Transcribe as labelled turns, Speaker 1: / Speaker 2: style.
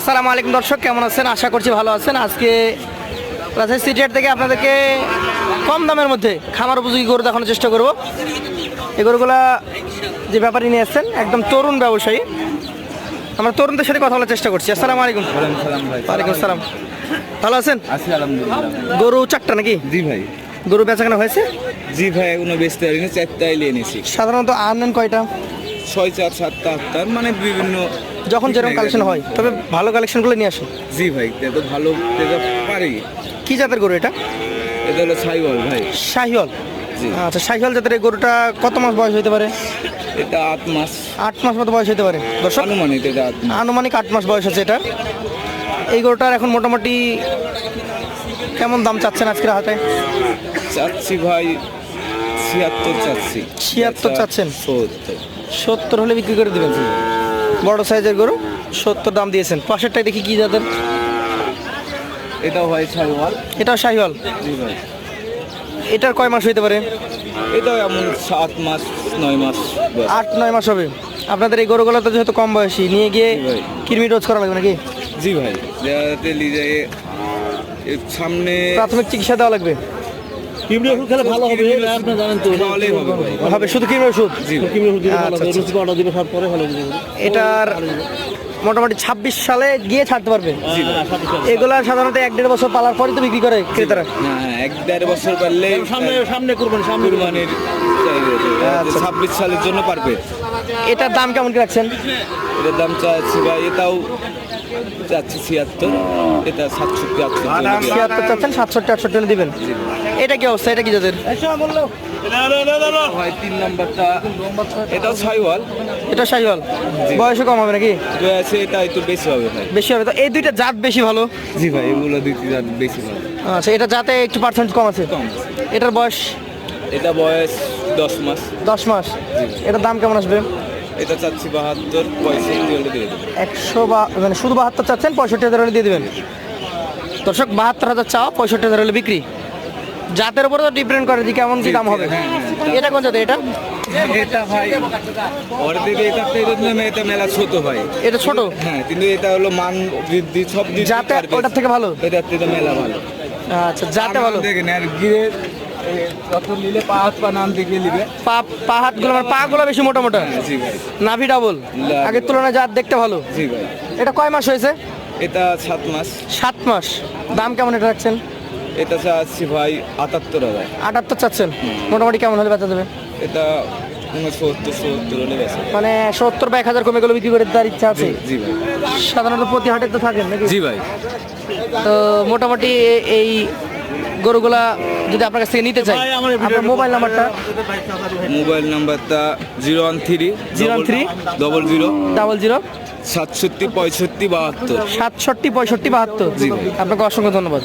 Speaker 1: আসসালামু আলাইকুম দর্শক কেমন আছেন? আশা করছি ভালো আছেন। আজকে রাজশাহী সিটিহাট থেকে আপনাদেরকে কম দামের মধ্যে খামার উপযোগী গরু দেখানোর চেষ্টা করব। এই গরুগুলা যে ব্যাপারী নিয়ে এসছেন একদম তরুণ ব্যবসায়ী। আমরা তরুণদের সাথে কথা বলার চেষ্টা করছি। আসসালামু আলাইকুম।
Speaker 2: সালাম ভাই।
Speaker 1: ওয়ালাইকুম আসসালাম ভালো আছেন?
Speaker 2: আছি
Speaker 1: গরু চারটা নাকি?
Speaker 2: জি ভাই।
Speaker 1: গরু বেচাকেনা হয়েছে?
Speaker 2: জি ভাই এখনও বেচতে পারিনি চারটায় নিয়ে নিয়েছি
Speaker 1: সাধারণত আনেন কয়টা?
Speaker 2: ছয় চার সাতটা আটটার মানে বিভিন্ন
Speaker 1: যখন যেরকম কালেকশন হয় তবে ভালো কালেকশনগুলো নিয়ে আসুন।
Speaker 2: জি ভাই এটা ভালো এটা পারি।
Speaker 1: কি জাতের গরু এটা?
Speaker 2: এটা হলো ছাইবল ভাই। জি।
Speaker 1: আচ্ছা শাহিওল জাতের এই গরুটা কত মাস বয়স হতে পারে?
Speaker 2: এটা আট মাস।
Speaker 1: আট মাস মতো বয়স হতে পারে। দর্শক
Speaker 2: আনুমানিক এটা
Speaker 1: আনুমানিক আট মাস বয়স আছে এটা এই গরুটার এখন মোটামুটি কেমন দাম চাচ্ছেন আজকের হাতে
Speaker 2: চাচ্ছি ভাই ছিয়াত্তর চাচ্ছি।
Speaker 1: 76 চাচ্ছেন?
Speaker 2: সত্তর।
Speaker 1: সত্তর হলে বিক্রি করে দেবেন। বড় সাইজের গরু সত্তর দাম দিয়েছেন। পাশেরটাই দেখি কি জাতের?
Speaker 2: এটাও ভাই ছাইওয়াল
Speaker 1: এটাও শাহিওয়াল
Speaker 2: জি ভাই।
Speaker 1: এটার কয় মাস হতে পারে?
Speaker 2: এটাও এমন সাত মাস নয় মাস
Speaker 1: আট নয় মাস হবে। আপনাদের এই গরুগুলো তো যেহেতু কম বয়সী নিয়ে গিয়ে। কৃমি রোজ করা লাগবে নাকি?
Speaker 2: জি ভাই। সামনে
Speaker 1: প্রাথমিক চিকিৎসা দেওয়া লাগবে?
Speaker 3: ওষুধ খেলে ভালো হবে আপনি জানেন তো।
Speaker 2: খাওয়ালেই হবে
Speaker 1: হবে শুধু ওষুধ?
Speaker 3: ওষুধ দিলে ভালো
Speaker 1: আচ্ছা,
Speaker 3: হবে।
Speaker 1: আচ্ছা।
Speaker 3: অর্ডার দিলে সব পরে ভালো
Speaker 1: এটার মোটামুটি ছাব্বিশ সালে গিয়ে ছাড়তে পারবে?
Speaker 2: জি ভাই
Speaker 1: এগুলা সাধারণত এক দেড় বছর পালার পরে তো বিক্রি করে ক্রেতারা।
Speaker 2: হ্যাঁ এক দেড় বছর পারলে
Speaker 3: সামনে সামনে করবেন সামনে
Speaker 2: কুরবানির
Speaker 1: আচ্ছা।
Speaker 2: ছাব্বিশ সালের জন্য পারবে।
Speaker 1: এটার দাম কেমন কি রাখছেন?
Speaker 2: এটার দাম চাচ্ছি ভাই এটাও চাচ্ছি ছিয়াত্তর এটা সাতষট্টি আটষট্টি
Speaker 1: ছিয়াত্তর চাচ্ছেন সাতষট্টি আটষট্টি হলে দিবেন। এটা কি অবস্থা? এটা কি যাদের?
Speaker 2: তিন নম্বরটা।
Speaker 1: এটা। বয়সও কম হবে নাকি?
Speaker 2: এটা একটু বেশি হবে ভাই।
Speaker 1: বেশি হবে। তো এই দুইটা জাত বেশি ভালো?
Speaker 2: জি ভাই এগুলো দুই তিন হাজার বেশি ভালো।
Speaker 1: আচ্ছা এটা জাতে একটু পার্সেন্ট কম আছে?
Speaker 2: কম
Speaker 1: এটার বয়স?
Speaker 2: এটা বয়স দশ মাস।
Speaker 1: দশ মাস। এটার দাম কেমন আসবে?
Speaker 2: এটা চাচ্ছি বাহাত্তর পঁয়ষট্টি হলে দিয়ে দেবো
Speaker 1: একশো বা মানে শুধু বাহাত্তর চাচ্ছেন পঁয়ষট্টি হাজার হলে দিয়ে দেবেন। দর্শক বাহাত্তর হাজার চাও পঁয়ষট্টি হাজার হলে বিক্রি। জাতের উপরে তো ডিপেন্ড করে যে কেমন কি দাম হবে।
Speaker 2: হ্যাঁ, হ্যাঁ।
Speaker 1: এটা কোন জাতের এটা?
Speaker 2: এটা ভাই ওর দিকে এটা মেলা ছোট ভাই।
Speaker 1: এটা ছোট?
Speaker 2: হ্যাঁ কিন্তু এটা হলো মান বৃদ্ধি সব দিক
Speaker 1: ওটার থেকে ভালো?
Speaker 2: এটার থেকে মেলা ভালো।
Speaker 1: আচ্ছা যাতে ভালো।
Speaker 2: দেখেন আর গিরে যত নিলে পা হাত পা নাম নিবে।
Speaker 1: পা পা হাতগুলো মানে বেশি মোটা মোটা
Speaker 2: জি ভাই।
Speaker 1: নাভি ডাবল। আগের তুলনায় জাত দেখতে ভালো।
Speaker 2: জি ভাই।
Speaker 1: এটা কয় মাস হয়েছে?
Speaker 2: এটা সাত মাস।
Speaker 1: সাত মাস। দাম কেমন এটা রাখছেন?
Speaker 2: এটা চাচ্ছি ভাই আটাত্তর হাজার।
Speaker 1: আটাত্তর চাচ্ছেন? মোটামুটি কেমন হলে বেচা দেবে
Speaker 2: এটা
Speaker 1: মানে সত্তর বা এক হাজার কমে গেলে বিক্রি করে তার ইচ্ছা আছে?
Speaker 2: জি ভাই।
Speaker 1: সাধারণত প্রতি হাটে তো থাকেন নাকি?
Speaker 2: জি ভাই।
Speaker 1: তো মোটামুটি এই গরুগুলা যদি আপনার কাছ থেকে নিতে চাই আপনার মোবাইল নাম্বারটা?
Speaker 2: মোবাইল নাম্বারটা zero one three
Speaker 1: 013
Speaker 2: double zero
Speaker 1: double zero
Speaker 2: সাতষট্টি পঁয়ষট্টি বাহাত্তর।
Speaker 1: সাতষট্টি পঁয়ষট্টি বাহাত্তর।
Speaker 2: জি।
Speaker 1: আপনাকে অসংখ্য ধন্যবাদ।